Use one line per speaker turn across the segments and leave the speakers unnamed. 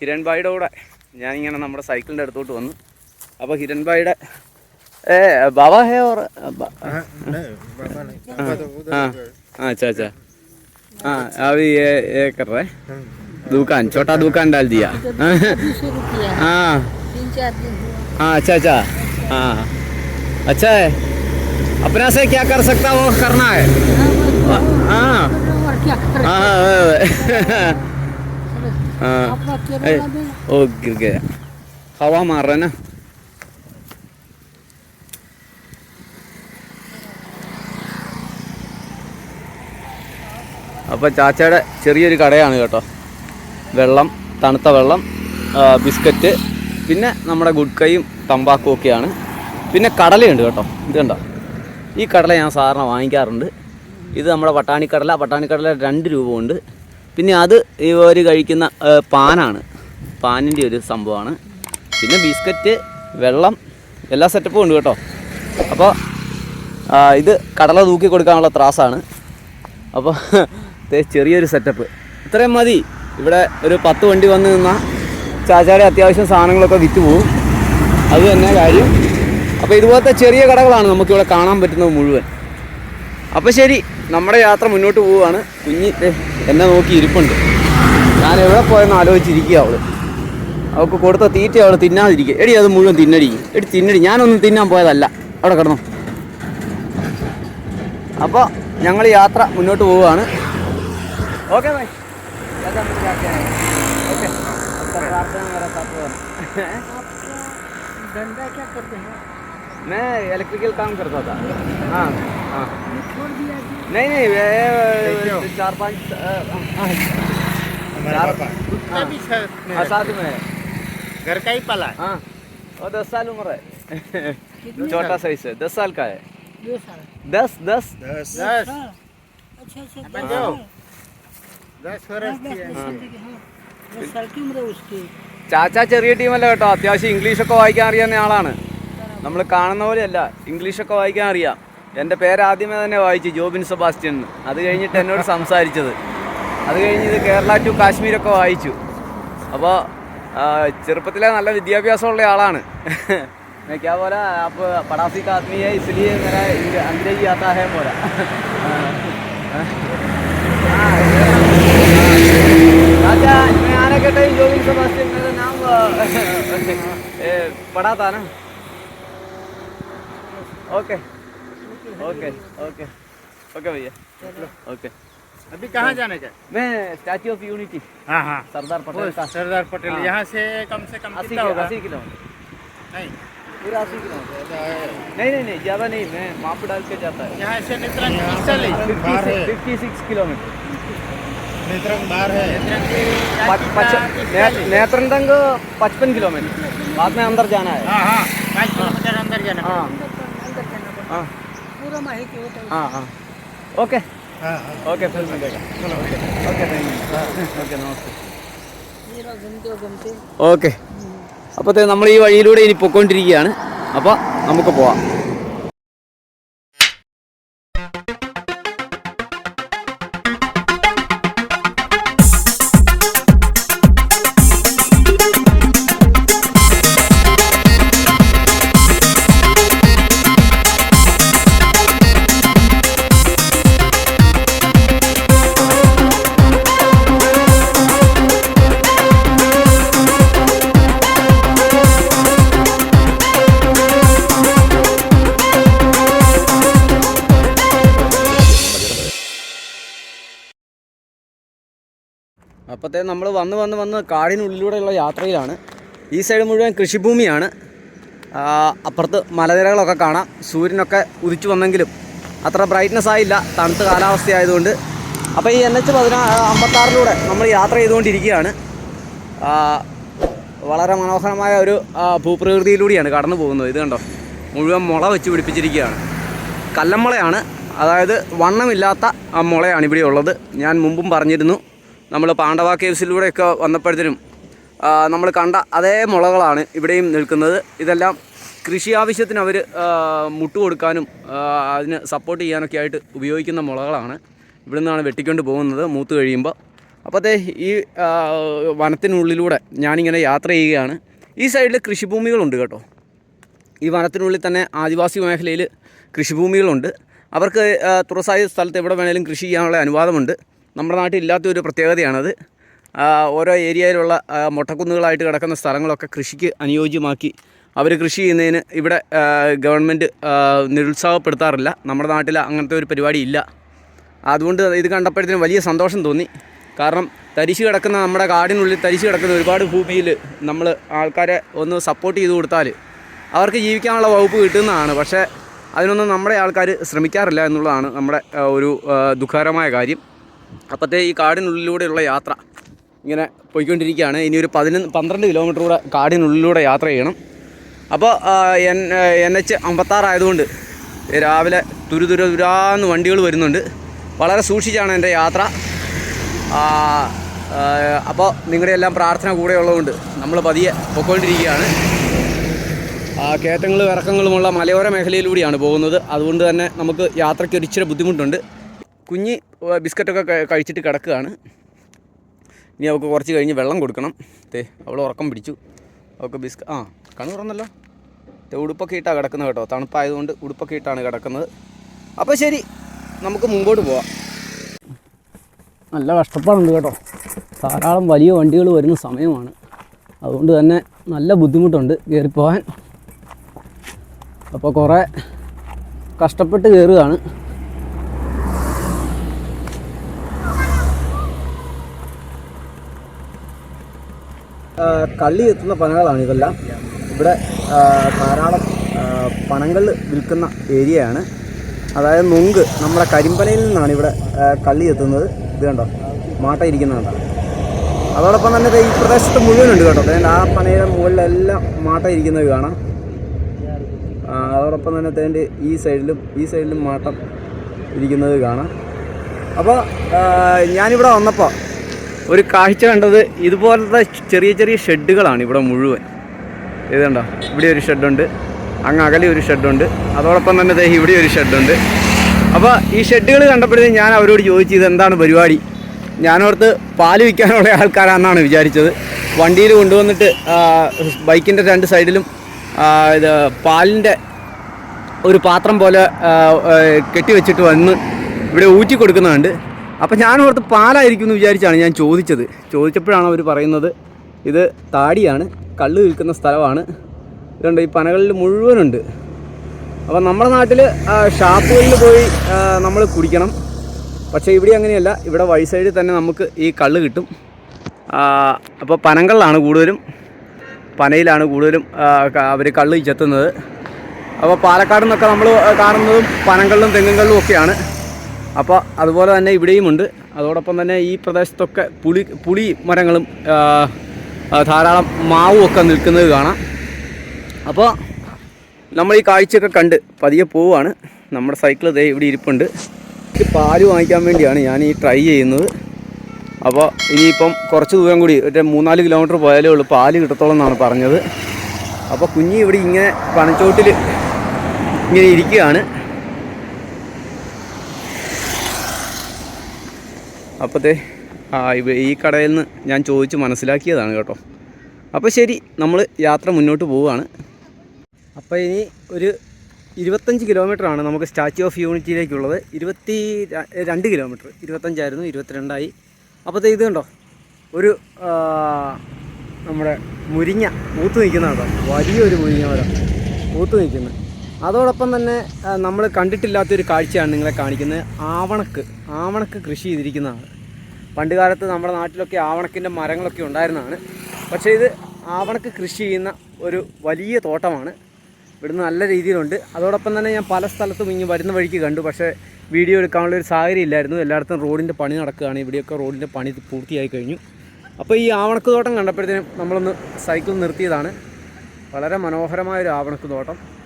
ഹിരൺബായിയുടെ കൂടെ ഞാനിങ്ങനെ നമ്മുടെ സൈക്കിളിൻ്റെ അടുത്തോട്ട് വന്നു അപ്പോൾ ഹിരൺബായിയുടെ ഏ ബാബ ഹേ ഓർ ബ-
नहीं बाबा नहीं बाबा तो उधर
हाँ
गए।
हाँ अच्छा अच्छा हाँ अभी ये ये कर रहे हैं
हम्म।
दुकान छोटा दुकान डाल दिया
बीस रुपया
हाँ
तीन चार दिन हुआ
हाँ अच्छा अच्छा हाँ अच्छा है अपना से क्या कर सकता वो करना है हाँ
और क्या कर
हाँ हाँ, हाँ
अपना
ए,
केरला में
ओ गिर गया हवा मार रहा है ना അപ്പോൾ ചാച്ചയുടെ ചെറിയൊരു കടയാണ് കേട്ടോ വെള്ളം തണുത്ത വെള്ളം ആ, ബിസ്ക്കറ്റ് പിന്നെ നമ്മുടെ ഗുഡ്കയും തമ്പാക്കും ഒക്കെയാണ് പിന്നെ കടലയുണ്ട് കേട്ടോ ഇത് കണ്ടോ ഈ കടല ഞാൻ സാറിന് വാങ്ങിക്കാറുണ്ട് ഇത് നമ്മുടെ പട്ടാണിക്കടല പട്ടാണിക്കടല രണ്ട് രൂപ ഉണ്ട് പിന്നെ അത് ഇവർ കഴിക്കുന്ന പാനാണ്. പാനിന്റെ ഒരു സംഭവമാണ്. പിന്നെ ബിസ്ക്കറ്റ് വെള്ളം എല്ലാ സെറ്റപ്പും ഉണ്ട് കേട്ടോ. അപ്പോൾ ഇത് കടല തൂക്കി കൊടുക്കാനുള്ള ത്രാസാണ്. അപ്പോൾ ചെറിയൊരു സെറ്റപ്പ്. ഇത്രയും മതി. ഇവിടെ ഒരു പത്ത് വണ്ടി വന്ന് നിന്നാൽ ചാച്ചാടെ അത്യാവശ്യം സാധനങ്ങളൊക്കെ വിറ്റ് പോകും അത് തന്നെ കാര്യം. അപ്പോൾ ഇതുപോലത്തെ ചെറിയ കടകളാണ് നമുക്കിവിടെ കാണാൻ പറ്റുന്നത് മുഴുവൻ. അപ്പോൾ ശരി നമ്മുടെ യാത്ര മുന്നോട്ട് പോവുകയാണ്. കുഞ്ഞി എന്നെ നോക്കി ഇരിപ്പുണ്ട്. ഞാൻ എവിടെ പോയെന്ന് ആലോചിച്ചിരിക്കുക അവൾ. അവൾക്ക് കൊടുത്ത തീറ്റ അവൾ തിന്നാതിരിക്കുക. എടി അത് മുഴുവൻ തിന്നടി. എടി തിന്നടി. ഞാനൊന്നും തിന്നാൻ പോയതല്ല. അവിടെ കിടന്നു. അപ്പോൾ ഞങ്ങൾ യാത്ര മുന്നോട്ട് പോവുകയാണ്.
Okay bye. ഓക്കെ. പ്രാർത്ഥന
मैं इलेक्ट्रिकल काम करता था हाँ हाँ
ये छोड़ दिया जी
नहीं नहीं
क्यों?
वे चार पाँच अ, हाँ,
हमारे
चार-
पापा
हाँ,
भी साथ में
हाँ,
है।
साथ में है
घर का ही पाला है।
हाँ और दस साल उम्र है
कितने
छोटा साइज है दस साल का है
दो साल
दस दस
दस
दस अच्छा अच्छा
अपन
दस
जाओ।
साल।
दस
दस
वर्ष
दस
की है।
साल की, हाँ। दस साल की उम्र है उसकी
ചാച്ച ചെറിയ ടീമല്ല കേട്ടോ അത്യാവശ്യം ഇംഗ്ലീഷൊക്കെ വായിക്കാൻ അറിയാവുന്ന ആളാണ് നമ്മൾ കാണുന്ന പോലെയല്ല ഇംഗ്ലീഷൊക്കെ വായിക്കാൻ അറിയാം എൻ്റെ പേര് ആദ്യമേ തന്നെ വായിച്ചു ജോബിൻ സെബാസ്റ്റ്യൻ എന്ന് അത് കഴിഞ്ഞിട്ട് എന്നോട് സംസാരിച്ചത് അത് കഴിഞ്ഞ് ഇത് കേരള ടു കാശ്മീരൊക്കെ വായിച്ചു അപ്പോൾ ചെറുപ്പത്തിലെ നല്ല വിദ്യാഭ്യാസമുള്ള ആളാണ് मैं क्या बोला आप पड़ासी का आदमी है इसलिए मेरा इंग- अंग्रेजी आता है बोला राजा मैं आने के टाइम जोगिन सेबास्टियन मेरा नाम अ, ए, पढ़ा था ना ओके ओके ओके ओके भैया। ओके
अभी कहाँ जाने का
मैं स्टैच्यू ऑफ़ यूनिटी
हाँ हाँ।
सरदार पटेल का।
सरदार पटेल
हाँ।
यहाँ से कम से कम
अस्सी
कितना होगा?
अस्सी किलोमीटर
नहीं।
पूरा अस्सी किलोमीटर नहीं नहीं नहीं ज़्यादा नहीं मैं माप डाल के जाता है।
यहाँ से Netrang
fifty six kilometre.
Netrang बाहर है।
पच, पच, ने, नेत्रन तंग पचपन किलोमीटर। बाद में अंदर जाना है।
हाँ हाँ। पाँच किलोमीटर अंदर जाना
हाँ।
पूरा माहिती होता है
हाँ हाँ ओके
हाँ हाँ
ओके फिर मिलेगा ओके थैंक यू ओके नमस्ते
पूरा घूमते घूमते
ഓക്കെ അപ്പോൾ നമ്മൾ ഈ വഴിയിലൂടെ ഇനി പൊയ്ക്കൊണ്ടിരിക്കുകയാണ് അപ്പോൾ നമുക്ക് പോവാം അപ്പോഴത്തേ നമ്മൾ വന്ന് വന്ന് വന്ന് കാടിനുള്ളിലൂടെയുള്ള യാത്രയിലാണ്. ഈ സൈഡ് മുഴുവൻ കൃഷിഭൂമിയാണ്. അപ്പുറത്ത് മലനിരകളൊക്കെ കാണാം. സൂര്യനൊക്കെ ഉദിച്ചു വന്നെങ്കിലും അത്ര ബ്രൈറ്റ്നെസ് ആയില്ല. തണുത്ത കാലാവസ്ഥയായതുകൊണ്ട്. അപ്പോൾ ഈ എൻ എച്ച് പതിനാ അമ്പത്താറിലൂടെ നമ്മൾ യാത്ര ചെയ്തുകൊണ്ടിരിക്കുകയാണ്. വളരെ മനോഹരമായ ഒരു ഭൂപ്രകൃതിയിലൂടെയാണ് കടന്നു പോകുന്നത്. ഇത് കണ്ടോ? മുഴുവൻ മുള വെച്ച് പിടിപ്പിച്ചിരിക്കുകയാണ്. കല്ലമ്മളയാണ്. അതായത് വണ്ണമില്ലാത്ത മുളയാണ് ഇവിടെ ഉള്ളത് ഞാൻ മുമ്പും പറഞ്ഞിരുന്നു. നമ്മൾ പാണ്ഡവ കേവ്സിലൂടെയൊക്കെ വന്നപ്പോഴത്തേനും നമ്മൾ കണ്ട അതേ മുളകളാണ് ഇവിടെയും നിൽക്കുന്നത്. ഇതെല്ലാം കൃഷി ആവശ്യത്തിന് അവർ മുട്ട് കൊടുക്കാനും അതിന് സപ്പോർട്ട് ചെയ്യാനൊക്കെ ആയിട്ട് ഉപയോഗിക്കുന്ന മുളകളാണ്. ഇവിടെ നിന്നാണ് വെട്ടിക്കൊണ്ട് പോകുന്നത് മൂത്ത് കഴിയുമ്പോൾ അപ്പോഴത്തെ ഈ വനത്തിനുള്ളിലൂടെ ഞാനിങ്ങനെ യാത്ര ചെയ്യുകയാണ്. ഈ സൈഡിൽ കൃഷിഭൂമികളുണ്ട് കേട്ടോ. ഈ വനത്തിനുള്ളിൽ തന്നെ ആദിവാസി മേഖലയിൽ കൃഷിഭൂമികളുണ്ട്. അവർക്ക് തുറസായ സ്ഥലത്ത് എവിടെ വേണേലും കൃഷി ചെയ്യാനുള്ള അനുവാദമുണ്ട്. നമ്മുടെ നാട്ടിൽ ഇല്ലാത്ത ഒരു പ്രത്യേകതയാണത്. ഓരോ ഏരിയയിലുള്ള മുട്ടക്കുന്നുകളായിട്ട് കിടക്കുന്ന സ്ഥലങ്ങളൊക്കെ കൃഷിക്ക് അനുയോജ്യമാക്കി അവർ കൃഷി ചെയ്യുന്നതിന് ഇവിടെ ഗവൺമെന്റ് നിരുത്സാഹപ്പെടുത്താറില്ല. നമ്മുടെ നാട്ടിൽ അങ്ങനത്തെ ഒരു പരിപാടി ഇല്ല. അതുകൊണ്ട് ഇത് കണ്ടപ്പോഴത്തേനും വലിയ സന്തോഷം തോന്നി. കാരണം തരിശ് കിടക്കുന്ന നമ്മുടെ കാടിനുള്ളിൽ തരിശ് കിടക്കുന്ന ഒരുപാട് ഭൂമിയിൽ നമ്മൾ ആൾക്കാരെ ഒന്ന് സപ്പോർട്ട് ചെയ്ത് കൊടുത്താൽ അവർക്ക് ജീവിക്കാനുള്ള വകുപ്പ് കിട്ടുന്നതാണ്. പക്ഷേ അതിനൊന്നും നമ്മുടെ ആൾക്കാർ ശ്രമിക്കാറില്ല എന്നുള്ളതാണ് നമ്മുടെ ഒരു ദുഃഖകരമായ കാര്യം. അപ്പോഴത്തെ ഈ കാടിനുള്ളിലൂടെയുള്ള യാത്ര ഇങ്ങനെ പോയിക്കൊണ്ടിരിക്കുകയാണ്. ഇനി ഒരു പതിനൊന്ന് പന്ത്രണ്ട് കിലോമീറ്റർ കൂടെ കാടിനുള്ളിലൂടെ യാത്ര ചെയ്യണം. അപ്പോൾ എൻ എൻ എച്ച് അമ്പത്താറായതുകൊണ്ട് രാവിലെ തുരു തുര തുരാന്ന് വണ്ടികൾ വരുന്നുണ്ട്. വളരെ സൂക്ഷിച്ചാണ് എന്റെ യാത്ര. അപ്പോൾ നിങ്ങളുടെ എല്ലാം പ്രാർത്ഥന കൂടെ ഉള്ളതുകൊണ്ട് നമ്മൾ പതിയെ പൊയ്ക്കൊണ്ടിരിക്കുകയാണ്. ആ കയറ്റങ്ങളും ഇറക്കങ്ങളുമുള്ള മലയോര മേഖലയിലൂടെയാണ് പോകുന്നത്. അതുകൊണ്ട് തന്നെ നമുക്ക് യാത്രയ്ക്ക് ഒരിച്ചിരി ബുദ്ധിമുട്ടുണ്ട്. കുഞ്ഞി ബിസ്ക്കറ്റൊക്കെ കഴിച്ചിട്ട് കിടക്കുകയാണ്. ഇനി അവൾക്ക് കുറച്ച് കഴിഞ്ഞ് വെള്ളം കൊടുക്കണം. തേ അവൾ ഉറക്കം പിടിച്ചു. അവൾക്ക് ബിസ്ക ആ കണ്ണു തുറന്നല്ലോ. തേ ഉടുപ്പൊക്കെ ഇട്ടാണ് കിടക്കുന്നത് കേട്ടോ. തണുപ്പായതുകൊണ്ട് ഉടുപ്പൊക്കെ ഇട്ടാണ് കിടക്കുന്നത്. അപ്പോൾ ശരി നമുക്ക് മുമ്പോട്ട് പോവാം. നല്ല കഷ്ടപ്പാടുണ്ട് കേട്ടോ. ധാരാളം വലിയ വണ്ടികൾ വരുന്ന സമയമാണ്. അതുകൊണ്ട് തന്നെ നല്ല ബുദ്ധിമുട്ടുണ്ട് കയറിപ്പോവാൻ. അപ്പോൾ കുറേ കഷ്ടപ്പെട്ട് കയറുകയാണ്. കള്ളി എത്തുന്ന പനകളാണ് ഇതെല്ലാം. ഇവിടെ ധാരാളം പനങ്ങൾ വിൽക്കുന്ന ഏരിയയാണ്. അതായത് നുങ്ക് നമ്മുടെ കരിമ്പനയിൽ നിന്നാണ് ഇവിടെ കള്ളി എത്തുന്നത്. ഇത് കണ്ടോ? മാട്ട ഇരിക്കുന്നുണ്ടോ അതോടൊപ്പം തന്നെ ഈ പ്രദേശത്ത് മുഴുവനുണ്ട് കേട്ടോ. തേന്റെ ആ പനയുടെ മുകളിലെല്ലാം മാട്ട ഇരിക്കുന്നത് കാണാം. അതോടൊപ്പം തന്നെ തേന്റെ ഈ സൈഡിലും ഈ സൈഡിലും മാട്ടം ഇരിക്കുന്നത് കാണാം. അപ്പോൾ ഞാനിവിടെ വന്നപ്പോൾ ഒരു കാഴ്ച കണ്ടത് ഇതുപോലത്തെ ചെറിയ ചെറിയ ഷെഡുകളാണ് ഇവിടെ മുഴുവൻ. ഇത് കണ്ടോ ഇവിടെ ഒരു ഷെഡുണ്ട്. അങ്ങ് അകലെ ഒരു ഷെഡുണ്ട്. അതോടൊപ്പം തന്നെ ദേ ഇവിടെ ഒരു ഷെഡുണ്ട്. അപ്പോൾ ഈ ഷെഡുകൾ കണ്ടപ്പോഴത്തേക്കും ഞാൻ അവരോട് ചോദിച്ചു ഇത് എന്താണ് പരിപാടി? ഞാനോർത്ത് പാൽ വിൽക്കാനുള്ള ആൾക്കാരാണെന്നാണ് വിചാരിച്ചത്. വണ്ടിയിൽ കൊണ്ടുവന്നിട്ട് ബൈക്കിന്റെ രണ്ട് സൈഡിലും ഇത് പാലിന്റെ ഒരു പാത്രം പോലെ കെട്ടി വെച്ചിട്ട് കെട്ടിവെച്ചിട്ട് വന്ന് ഇവിടെ ഊറ്റി കൊടുക്കുന്നുണ്ട് അപ്പം ഞാൻ ഓർത്ത് പാലായിരിക്കും എന്ന് വിചാരിച്ചാണ് ഞാൻ ചോദിച്ചത്. ചോദിച്ചപ്പോഴാണ് അവർ പറയുന്നത് ഇത് താടിയാണ് കള്ള് വിൽക്കുന്ന സ്ഥലമാണ്. ഇതുണ്ട് ഈ പനകളിൽ മുഴുവനുണ്ട്. അപ്പം നമ്മുടെ നാട്ടിൽ ഷാപ്പുകളിൽ പോയി നമ്മൾ കുടിക്കണം. പക്ഷേ ഇവിടെ അങ്ങനെയല്ല ഇവിടെ വഴി സൈഡിൽ തന്നെ നമുക്ക് ഈ കള്ള് കിട്ടും. അപ്പോൾ പനങ്ങളിലാണ് കൂടുതലും. പനയിലാണ് കൂടുതലും അവർ കള്ള് ചെത്തുന്നത് അപ്പോൾ പാലക്കാട് നിന്നൊക്കെ നമ്മൾ കാണുന്നതും പനങ്ങളിലും തെങ്ങുകളിലും ഒക്കെയാണ്. അപ്പോൾ അതുപോലെ തന്നെ ഇവിടെയും ഉണ്ട്. അതോടൊപ്പം തന്നെ ഈ പ്രദേശത്തൊക്കെ പുളി പുളി മരങ്ങളും ധാരാളം മാവും ഒക്കെ നിൽക്കുന്നത് കാണാം. അപ്പോൾ നമ്മൾ ഈ കാഴ്ചയൊക്കെ കണ്ട് പതിയെ പോവുകയാണ് നമ്മുടെ സൈക്കിൾ ദേ ഇവിടെ ഇരിപ്പുണ്ട്. പാൽ പാൽ വാങ്ങിക്കാൻ വേണ്ടിയാണ് ഞാൻ ഈ ട്രൈ ചെയ്യുന്നത്. അപ്പോൾ ഇനിയിപ്പം കുറച്ച് ദൂരം കൂടി ഒരു മൂന്നാൽ കിലോമീറ്റർ പോയാലേ ഉള്ളൂ. പാൽ കിട്ടത്തോളം എന്നാണ് പറഞ്ഞത്. അപ്പോൾ കുഞ്ഞി ഇവിടെ ഇങ്ങനെ പനച്ചോട്ടിൽ ഇങ്ങനെ ഇരിക്കുകയാണ്. അപ്പോഴത്തെ ഈ കടയിൽ നിന്ന് ഞാൻ ചോദിച്ച് മനസ്സിലാക്കിയതാണ് കേട്ടോ. അപ്പോൾ ശരി നമ്മൾ യാത്ര മുന്നോട്ട് പോവുകയാണ്. അപ്പോൾ ഇനി ഒരു ഇരുപത്തഞ്ച് കിലോമീറ്ററാണ് നമുക്ക് സ്റ്റാച്യു ഓഫ് യൂണിറ്റിയിലേക്കുള്ളത് ഇരുപത്തി രണ്ട് കിലോമീറ്റർ ഇരുപത്തഞ്ചായിരുന്നു ഇരുപത്തിരണ്ടായി. അപ്പോഴത്തെ ഇത് കണ്ടോ? ഒരു നമ്മുടെ മുരിങ്ങ പൂത്ത് നിൽക്കുന്നതാണ് വലിയൊരു മുരിങ്ങ മരം പൂത്ത് നിൽക്കുന്നത് അതോടൊപ്പം തന്നെ നമ്മൾ കണ്ടിട്ടില്ലാത്തൊരു കാഴ്ചയാണ് നിങ്ങളെ കാണിക്കുന്നത്. ആവണക്ക് ആവണക്ക് കൃഷി ചെയ്തിരിക്കുന്നതാണ്. പണ്ട് കാലത്ത് നമ്മുടെ നാട്ടിലൊക്കെ ആവണക്കിന്റെ മരങ്ങളൊക്കെ ഉണ്ടായിരുന്നതാണ്. പക്ഷേ ഇത് ആവണക്ക് കൃഷി ചെയ്യുന്ന ഒരു വലിയ തോട്ടമാണ്. ഇവിടുന്ന് നല്ല രീതിയിലുണ്ട്. അതോടൊപ്പം തന്നെ ഞാൻ പല സ്ഥലത്തും ഇങ്ങനെ വരുന്ന വഴിക്ക് കണ്ടു. പക്ഷേ വീഡിയോ എടുക്കാനുള്ള ഒരു സാഹചര്യം ഇല്ലായിരുന്നു. എല്ലായിടത്തും റോഡിന്റെ പണി നടക്കുകയാണ്. ഇവിടെയൊക്കെ റോഡിന്റെ പണി പൂർത്തിയായി കഴിഞ്ഞു. അപ്പോൾ ഈ ആവണക്ക് തോട്ടം കണ്ടപ്പോഴത്തേനും നമ്മളൊന്ന് സൈക്കിൾ നിർത്തിയതാണ്. വളരെ മനോഹരമായൊരു ആവണക്ക് തോട്ടം.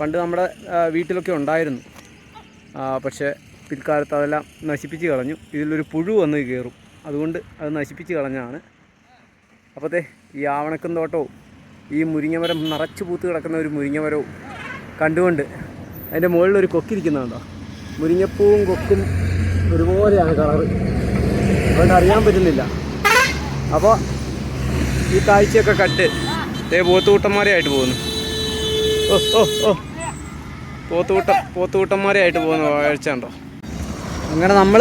പണ്ട് നമ്മുടെ വീട്ടിലൊക്കെ ഉണ്ടായിരുന്നു. പക്ഷേ പിൽക്കാലത്ത് അതെല്ലാം നശിപ്പിച്ച് കളഞ്ഞു. ഇതിലൊരു പുഴു വന്ന് കയറും. അതുകൊണ്ട് അത് നശിപ്പിച്ച് കളഞ്ഞാണ്. അപ്പോഴത്തെ ഈ ആവണക്കും തോട്ടവും ഈ മുരിങ്ങമരം നിറച്ച് പൂത്ത് കിടക്കുന്ന ഒരു മുരിങ്ങമരവും കണ്ടുകൊണ്ട് അതിന്റെ മുകളിലൊരു കൊക്കിരിക്കുന്നുണ്ടോ മുരിങ്ങപ്പൂവും കൊക്കും ഒരുപോലെയാണ് കളറ്. അതുകൊണ്ട് അറിയാൻ പറ്റുന്നില്ല. അപ്പോൾ ഈ കാഴ്ചയൊക്കെ കട്ട് ദേ പോത്തുകൂട്ടന്മാരെയായിട്ട് പോകുന്നു. ഓ പോത്തുകൂട്ടന്മാരെ ആയിട്ട് പോത്തുകൂട്ട പോകുന്ന കാഴ്ച ഉണ്ടോ അങ്ങനെ നമ്മൾ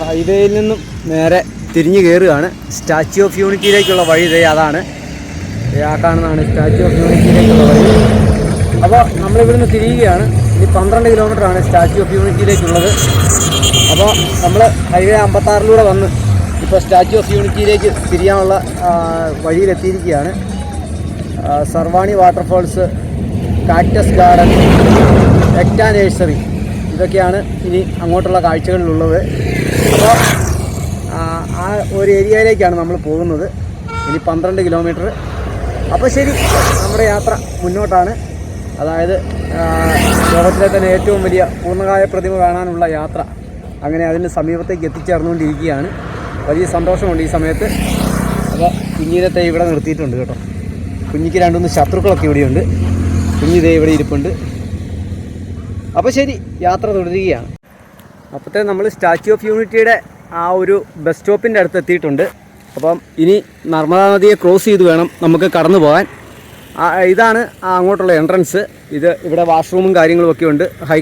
ഹൈവേയിൽ നിന്നും നേരെ തിരിഞ്ഞു കയറുകയാണ് സ്റ്റാച്യു ഓഫ് യൂണിറ്റിയിലേക്കുള്ള വഴി ഇതേ അതാണ്. ആ കാണുന്നതാണ് സ്റ്റാച്യു ഓഫ് യൂണിറ്റിയിലേക്കുള്ള വഴി. അപ്പോൾ നമ്മളിവിടുന്ന് തിരിയുകയാണ്. ഇനി പന്ത്രണ്ട് കിലോമീറ്റർ ആണ് സ്റ്റാച്യു ഓഫ് യൂണിറ്റിയിലേക്കുള്ളത്. അപ്പോൾ നമ്മൾ ഹൈവേ അമ്പത്താറിലൂടെ വന്ന് ഇപ്പോൾ സ്റ്റാച്യു ഓഫ് യൂണിറ്റിയിലേക്ക് തിരിയാനുള്ള വഴിയിലെത്തിയിരിക്കുകയാണ്. Zarwani waterfalls cactus garden Ekta nursery. ഇതൊക്കെയാണ് ഇനി അങ്ങോട്ടുള്ള കാഴ്ചകളിലുള്ളത്. അപ്പോൾ ആ ഒരു ഏരിയയിലേക്കാണ് നമ്മൾ പോകുന്നത്. ഇനി പന്ത്രണ്ട് കിലോമീറ്റർ. അപ്പോൾ ശരി നമ്മുടെ യാത്ര മുന്നോട്ടാണ്. അതായത് ലോകത്തിലെ തന്നെ ഏറ്റവും വലിയ പൂർണകായ പ്രതിമ കാണാനുള്ള യാത്ര അങ്ങനെ അതിന് സമീപത്തേക്ക് എത്തിച്ചേർന്നുകൊണ്ടിരിക്കുകയാണ്. വലിയ സന്തോഷമുണ്ട് ഈ സമയത്ത്. അപ്പോൾ പിന്നീടത്തെ ഇവിടെ നിർത്തിയിട്ടുണ്ട് കേട്ടോ. കുഞ്ഞിക്ക് രണ്ടുമൂന്ന് ശത്രുക്കളൊക്കെ ഇവിടെയുണ്ട്. കുഞ്ഞിതേ ഇവിടെ ഇരിപ്പുണ്ട്. അപ്പോൾ ശരി യാത്ര തുടരുകയാണ്. അപ്പോഴത്തെ നമ്മൾ സ്റ്റാച്യു ഓഫ് യൂണിറ്റിയുടെ ആ ഒരു ബസ് സ്റ്റോപ്പിന്റെ അടുത്ത് എത്തിയിട്ടുണ്ട്. അപ്പം ഇനി നർമ്മദാ നദിയെ ക്രോസ് ചെയ്ത് വേണം നമുക്ക് കടന്നു പോകാൻ. ഇതാണ് അങ്ങോട്ടുള്ള എൻട്രൻസ് ഇത് ഇവിടെ വാഷ്റൂമും കാര്യങ്ങളും ഒക്കെ ഉണ്ട്. ഹൈ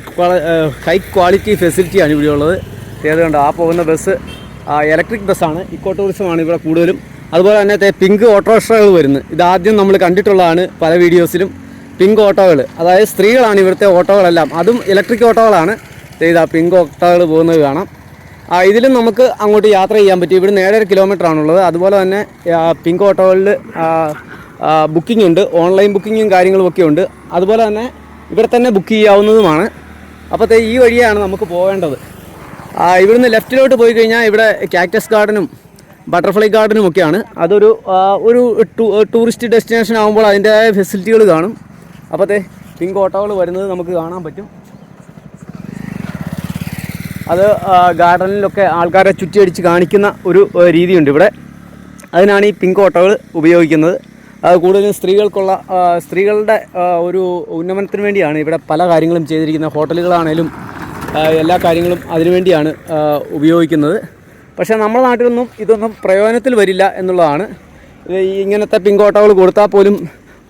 ഹൈ ക്വാളിറ്റി ഫെസിലിറ്റിയാണ് ഇവിടെയുള്ളത്. ഏതുകൊണ്ട് ഏത് കണ്ടോ ആ പോകുന്ന ബസ് ഇലക്ട്രിക് ബസ്സാണ് ഇക്കോ ടൂറിസമാണ് ഇവിടെ കൂടുതലും. അതുപോലെ തന്നെ പിങ്ക് ഓട്ടോറിക്ഷകൾ വരുന്നത് ഇതാദ്യം നമ്മൾ കണ്ടിട്ടുള്ളതാണ് പല വീഡിയോസിലും. പിങ്ക് ഓട്ടോകൾ അതായത് സ്ത്രീകളാണ് ഇവിടുത്തെ ഓട്ടോകളെല്ലാം. അതും ഇലക്ട്രിക് ഓട്ടോകളാണ്. ഇതാ പിങ്ക് ഓട്ടോകൾ പോകുന്നത് കാണാം. ആ, ഇതിലും നമുക്ക് അങ്ങോട്ട് യാത്ര ചെയ്യാൻ പറ്റും. ഇവിടെ ഏഴര കിലോമീറ്റർ ആണുള്ളത്. അതുപോലെ തന്നെ പിങ്ക് ഓട്ടോകളിൽ ബുക്കിംഗ് ഉണ്ട്. ഓൺലൈൻ ബുക്കിങ്ങും കാര്യങ്ങളും ഒക്കെ ഉണ്ട്. അതുപോലെ തന്നെ ഇവിടെ തന്നെ ബുക്ക് ചെയ്യാവുന്നതുമാണ്. അപ്പോൾ ഈ വഴിയാണ് നമുക്ക് പോകേണ്ടത് ഇവിടുന്ന് ലെഫ്റ്റിലോട്ട് പോയി കഴിഞ്ഞാൽ ഇവിടെ കാക്ടസ് ഗാർഡനും ബട്ടർഫ്ലൈ ഗാർഡനും ഒക്കെയാണ് അതൊരു ഒരു ടൂറിസ്റ്റ് ഡെസ്റ്റിനേഷൻ ആകുമ്പോൾ അതിന്റെതായ ഫെസിലിറ്റികൾ കാണും. അപ്പോഴത്തെ പിങ്ക് ഓട്ടോകൾ വരുന്നത് നമുക്ക് കാണാൻ പറ്റും. അത് ഗാർഡനിലൊക്കെ ആൾക്കാരെ ചുറ്റിയടിച്ച് കാണിക്കുന്ന ഒരു രീതിയുണ്ട് ഇവിടെ. അതിനാണ് ഈ പിങ്ക് ഓട്ടോകൾ ഉപയോഗിക്കുന്നത്. അത് കൂടുതലും സ്ത്രീകൾക്കുള്ള സ്ത്രീകളുടെ ഒരു ഉന്നമനത്തിന് വേണ്ടിയാണ് ഇവിടെ പല കാര്യങ്ങളും ചെയ്തിരിക്കുന്നത്. ഹോട്ടലുകളാണേലും എല്ലാ കാര്യങ്ങളും അതിനുവേണ്ടിയാണ് ഉപയോഗിക്കുന്നത്. പക്ഷേ നമ്മുടെ നാട്ടിലൊന്നും ഇതൊന്നും പ്രയോജനത്തിൽ വരില്ല എന്നുള്ളതാണ്. ഇങ്ങനത്തെ പിങ്കോട്ടകൾ കൊടുത്താൽ പോലും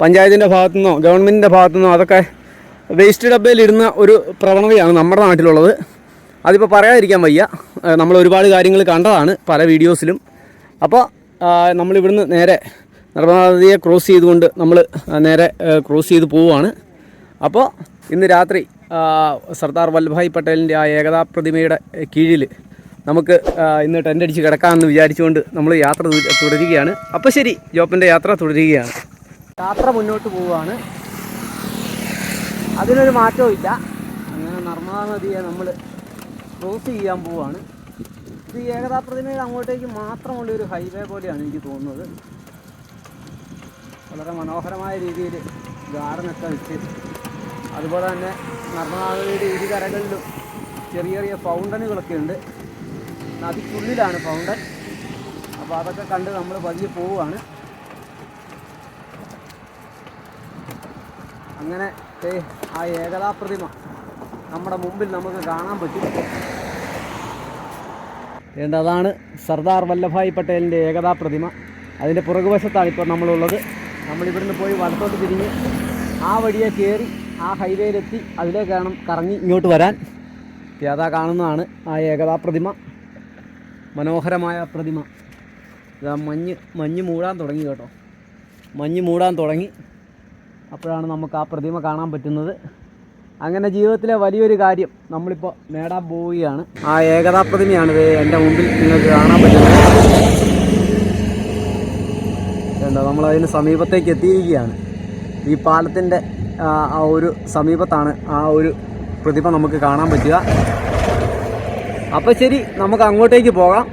പഞ്ചായത്തിന്റെ ഭാഗത്തുനിന്നോ ഗവൺമെന്റിന്റെ ഭാഗത്തുനിന്നോ അതൊക്കെ വേസ്റ്റ് ഡബ്ബയിലിടുന്ന ഒരു പ്രവണതയാണ് നമ്മുടെ നാട്ടിലുള്ളത്. അതിപ്പോൾ പറയാതിരിക്കാൻ വയ്യ. നമ്മൾ ഒരുപാട് കാര്യങ്ങൾ കണ്ടതാണ് പല വീഡിയോസിലും. അപ്പോൾ നമ്മളിവിടുന്ന് നേരെ നർമ്മദാ നദിയെ ക്രോസ് ചെയ്തുകൊണ്ട് നമ്മൾ നേരെ ക്രോസ് ചെയ്ത് പോവുകയാണ്. അപ്പോൾ ഇന്ന് രാത്രി സർദാർ വല്ലഭായ് പട്ടേലിന്റെ ആ ഏകതാ പ്രതിമയുടെ കീഴിൽ നമുക്ക് ഇന്ന് ടെന്റ് അടിച്ച് കിടക്കാമെന്ന് വിചാരിച്ചുകൊണ്ട് നമ്മൾ യാത്ര തുടരുകയാണ്. അപ്പോൾ ശരി ജോപ്പന്റെ യാത്ര തുടരുകയാണ്. യാത്ര മുന്നോട്ട് പോവുകയാണ്. അതിനൊരു മാറ്റവും ഇല്ല. അങ്ങനെ നർമ്മദാ നദിയെ നമ്മൾ ക്രോസ് ചെയ്യാൻ പോവുകയാണ്. ഇത് ഈ ഏകതാ പ്രതിമയിൽ അങ്ങോട്ടേക്ക് മാത്രമുള്ള ഒരു ഹൈവേ പോലെയാണ് എനിക്ക് തോന്നുന്നത്. വളരെ മനോഹരമായ രീതിയിൽ ഗാർഡനൊക്കെ വെച്ച്. അതുപോലെ തന്നെ നർമ്മദാ നദിയുടെ ഇരുകരകളിലും ചെറിയ ചെറിയ ഫൗണ്ടനുകളൊക്കെ ഉണ്ട്. നദിക്കുള്ളിലാണ് ഫൗണ്ടൻ അപ്പോൾ അതൊക്കെ കണ്ട് നമ്മൾ പതിയെ പോവുകയാണ്. അങ്ങനെ ആ ഏകതാ പ്രതിമ നമ്മുടെ മുമ്പിൽ നമുക്ക് കാണാൻ പറ്റും. വേണ്ട അതാണ് സർദാർ വല്ലഭായ് പട്ടേലിന്റെ ഏകതാ പ്രതിമ അതിന്റെ പുറകുവശത്താണ് ഇപ്പോൾ നമ്മളുള്ളത്. നമ്മളിവിടുന്ന് പോയി വലത്തോട്ട് തിരിഞ്ഞ് ആ വഴിയെ കയറി ആ ഹൈവേയിലെത്തി അതിലേക്കാണ് കറങ്ങി ഇങ്ങോട്ട് വരാൻ. അതാ കാണുന്നതാണ് ആ ഏകതാ പ്രതിമ മനോഹരമായ പ്രതിമ. ഇതാ മഞ്ഞ് മഞ്ഞ് മൂടാൻ തുടങ്ങി കേട്ടോ. മഞ്ഞ് മൂടാൻ തുടങ്ങി. അപ്പോഴാണ് നമുക്ക് ആ പ്രതിമ കാണാൻ പറ്റുന്നത്. അങ്ങനെ ജീവിതത്തിലെ വലിയൊരു കാര്യം നമ്മളിപ്പോൾ നേടാൻ പോവുകയാണ്. ആ ഏകതാ പ്രതിമയാണിത് എന്റെ മുമ്പിൽ നിങ്ങൾക്ക് കാണാൻ പറ്റുന്നത്. എന്താ നമ്മൾ അതിന് സമീപത്തേക്ക് എത്തിയിരിക്കുകയാണ്. ഈ പാലത്തിന്റെ ആ ഒരു സമീപത്താണ് ആ ഒരു പ്രതിമ നമുക്ക് കാണാൻ പറ്റുക. അപ്പോൾ ശരി നമുക്ക് അങ്ങോട്ടേക്ക് പോകാം.